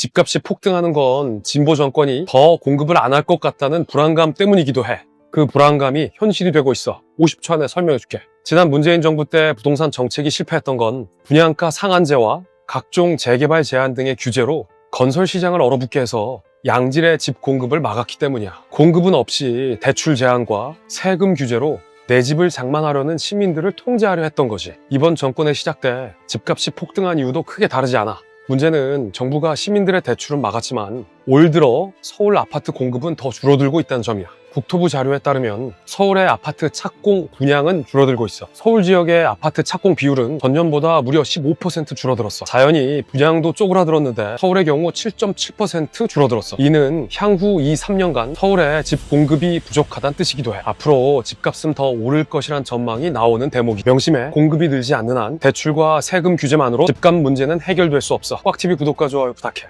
집값이 폭등하는 건 진보 정권이 더 공급을 안 할 것 같다는 불안감 때문이기도 해. 그 불안감이 현실이 되고 있어. 50초 안에 설명해 줄게. 지난 문재인 정부 때 부동산 정책이 실패했던 건 분양가 상한제와 각종 재개발 제한 등의 규제로 건설 시장을 얼어붙게 해서 양질의 집 공급을 막았기 때문이야. 공급은 없이 대출 제한과 세금 규제로 내 집을 장만하려는 시민들을 통제하려 했던 거지. 이번 정권의 시작 때 집값이 폭등한 이유도 크게 다르지 않아. 문제는 정부가 시민들의 대출은 막았지만 올 들어 서울 아파트 공급은 더 줄어들고 있다는 점이야. 국토부 자료에 따르면 서울의 아파트 착공 분양은 줄어들고 있어. 서울 지역의 아파트 착공 비율은 전년보다 무려 15% 줄어들었어. 자연히 분양도 쪼그라들었는데 서울의 경우 7.7% 줄어들었어. 이는 향후 2, 3년간 서울의 집 공급이 부족하다는 뜻이기도 해. 앞으로 집값은 더 오를 것이란 전망이 나오는 대목이 명심해 공급이 늘지 않는 한 대출과 세금 규제만으로 집값 문제는 해결될 수 없어. 꽉TV 구독과 좋아요 부탁해.